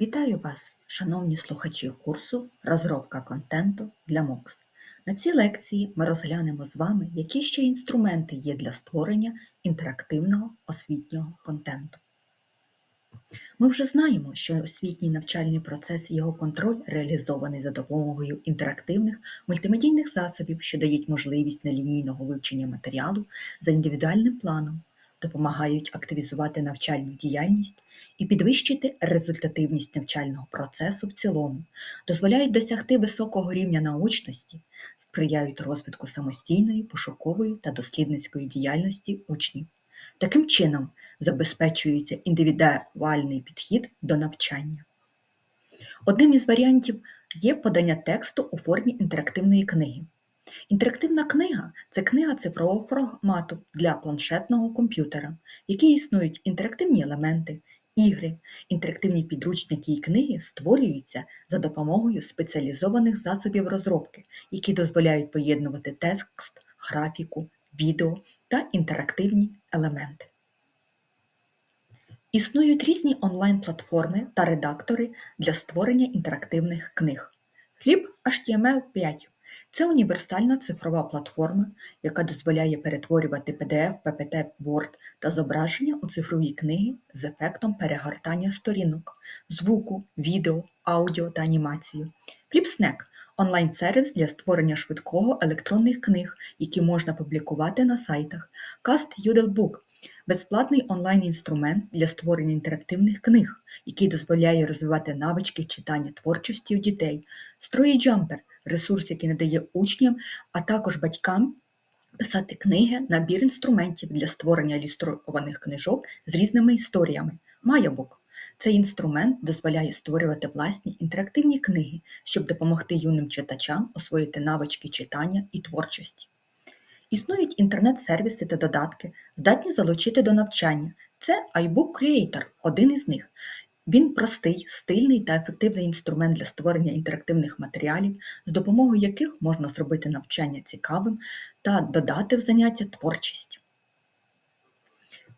Вітаю вас, шановні слухачі курсу Розробка контенту для МОКС. На цій лекції ми розглянемо з вами, які ще інструменти є для створення інтерактивного освітнього контенту. Ми вже знаємо, що освітній навчальний процес і його контроль реалізований за допомогою інтерактивних мультимедійних засобів, що дають можливість нелінійного вивчення матеріалу за індивідуальним планом, допомагають активізувати навчальну діяльність і підвищити результативність навчального процесу в цілому, дозволяють досягти високого рівня научності, сприяють розвитку самостійної, пошукової та дослідницької діяльності учнів. Таким чином забезпечується індивідуальний підхід до навчання. Одним із варіантів є подання тексту у формі інтерактивної книги. Інтерактивна книга це книга цифрового формату для планшетного комп'ютера, в якій існують інтерактивні елементи, ігри, інтерактивні підручники і книги створюються за допомогою спеціалізованих засобів розробки, які дозволяють поєднувати текст, графіку, відео та інтерактивні елементи. Існують різні онлайн-платформи та редактори для створення інтерактивних книг. Хліб HTML5 це універсальна цифрова платформа, яка дозволяє перетворювати PDF, PPT, Word та зображення у цифрові книги з ефектом перегортання сторінок, звуку, відео, аудіо та анімацію. FlipSnack – онлайн-сервіс для створення швидкого електронних книг, які можна публікувати на сайтах. Cast Book – безплатний онлайн-інструмент для створення інтерактивних книг, який дозволяє розвивати навички читання творчості у дітей. StoryJumper ресурс, який надає учням, а також батькам писати книги, набір інструментів для створення ілюстрованих книжок з різними історіями. Майобук. Цей інструмент дозволяє створювати власні інтерактивні книги, щоб допомогти юним читачам освоїти навички читання і творчості. Існують інтернет-сервіси та додатки, здатні залучити до навчання. Це iBook Creator – один із них. Він простий, стильний та ефективний інструмент для створення інтерактивних матеріалів, з допомогою яких можна зробити навчання цікавим та додати в заняття творчість.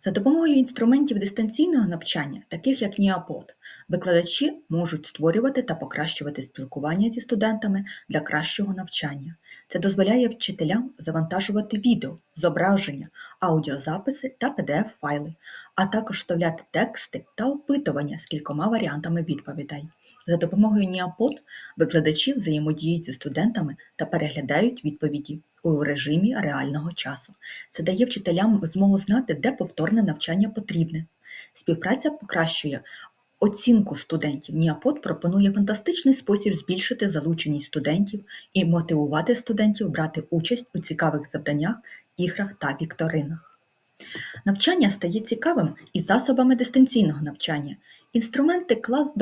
За допомогою інструментів дистанційного навчання, таких як Ніапод, викладачі можуть створювати та покращувати спілкування зі студентами для кращого навчання. Це дозволяє вчителям завантажувати відео, зображення, аудіозаписи та PDF-файли, а також вставляти тексти та опитування з кількома варіантами відповідей. За допомогою Ніапод викладачі взаємодіють зі студентами та переглядають відповіді у режимі реального часу. Це дає вчителям змогу знати, де повторне навчання потрібне. Співпраця покращує оцінку студентів. Ніапод пропонує фантастичний спосіб збільшити залученість студентів і мотивувати студентів брати участь у цікавих завданнях, іграх та вікторинах. Навчання стає цікавим із засобами дистанційного навчання. Інструменти клас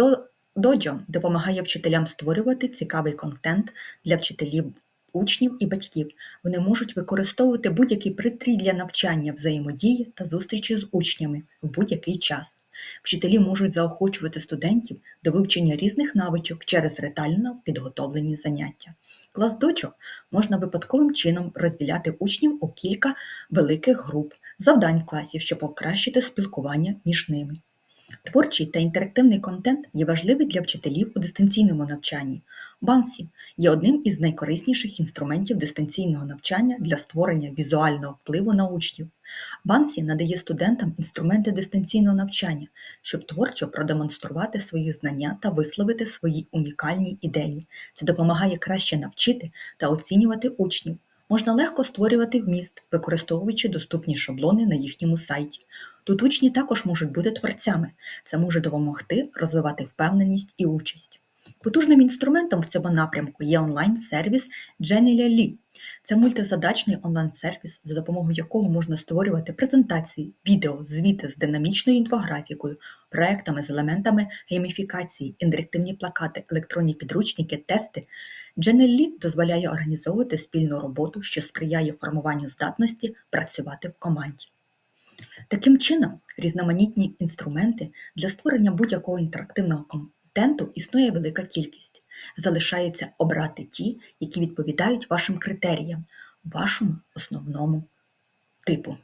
Dojo допомагає вчителям створювати цікавий контент для вчителів учнів і батьків. Вони можуть використовувати будь-який пристрій для навчання, взаємодії та зустрічі з учнями в будь-який час. Вчителі можуть заохочувати студентів до вивчення різних навичок через ретально підготовлені заняття. Клас дочок можна випадковим чином розділяти учнів у кілька великих груп завдань в класі, щоб покращити спілкування між ними. Творчий та інтерактивний контент є важливий для вчителів у дистанційному навчанні. Бансі є одним із найкорисніших інструментів дистанційного навчання для створення візуального впливу на учнів. Бансі надає студентам інструменти дистанційного навчання, щоб творчо продемонструвати свої знання та висловити свої унікальні ідеї. Це допомагає краще навчити та оцінювати учнів. Можна легко створювати вміст, використовуючи доступні шаблони на їхньому сайті. Тут учні також можуть бути творцями, це може допомогти розвивати впевненість і участь. Потужним інструментом в цьому напрямку є онлайн-сервіс Genially. Це мультизадачний онлайн-сервіс, за допомогою якого можна створювати презентації, відео, звіти з динамічною інфографікою, проектами з елементами гейміфікації, інтерактивні плакати, електронні підручники, тести. Genially дозволяє організовувати спільну роботу, що сприяє формуванню здатності працювати в команді. Таким чином, різноманітні інструменти для створення будь-якого інтерактивного контенту існує велика кількість. Залишається обрати ті, які відповідають вашим критеріям, вашому основному типу.